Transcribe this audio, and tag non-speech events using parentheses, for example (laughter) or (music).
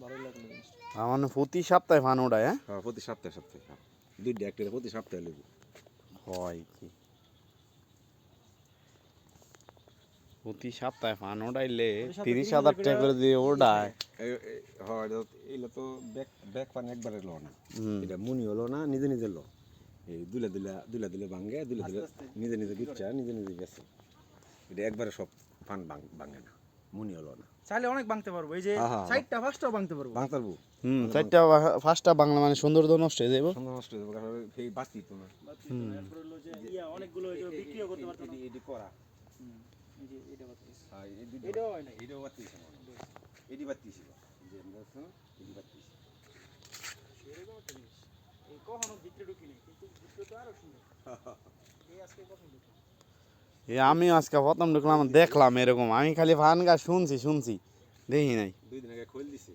ভালোই লাগল জিনিসটা। আমার মানে প্রতি সপ্তাহে ফান ওটায় হ্যাঁ? হ্যাঁ প্রতি সপ্তাহে সপ্তাহে হ্যাঁ। দুইটা একটা প্রতি সপ্তাহে লেবু। হয় কি? প্রতি সপ্তাহে ফান সপ্তাহে তিরিশ হাজার টাকা করে দিয়ে এই- হ্যাঁ এটা তো- ব্যাক ব্যাক পানি একবারে লো না। হুম। এটা মুনি হলো না নিজে নিজে লো। এই দুলে দুলে দুলে দুলে ভাঙ্গে দুলে দুলে। নিজে নিজে বিচ্ছা নিজে নিজে গেছে। এটা একবারে সব ফান ভাঙ- ভাঙে না। মুনি হলো না। চাইলে অনেক ভাঙতে পারব। এই যে হ্যাঁ, হ্যাঁ। সাইডটা ফার্স্টটাও ভাঙতে পারব। ভাঙতারবো হুম চারটা ফার্স্টটা বাংলা মানে সৌন্দর্য নষ্ট হয়ে যাব সুন্দর নষ্ট হয়ে যাবে কারণ এই বাতি তো না। অনেকগুলো বিক্রিও করতে পারতো না। এডি- করা। এই যে এটা বাতিস। হ্যাঁ, হয় না বাতি এডি বাতি ছিল। যে আমরা এডি বাতি কখনো ভিতরে ঢুকিনি কিন্তু ভিতরে তো আরও সুন্দর। (laughs) এই আজকে প্রথম ঢুকি এ, আমি আজকে প্রথম ঢুকলাম দেখলাম এরকম। আমি খালি ফান গাছ শুনছি শুনছি। দেখি নাই। দুই দিন আগে খোল দিছে।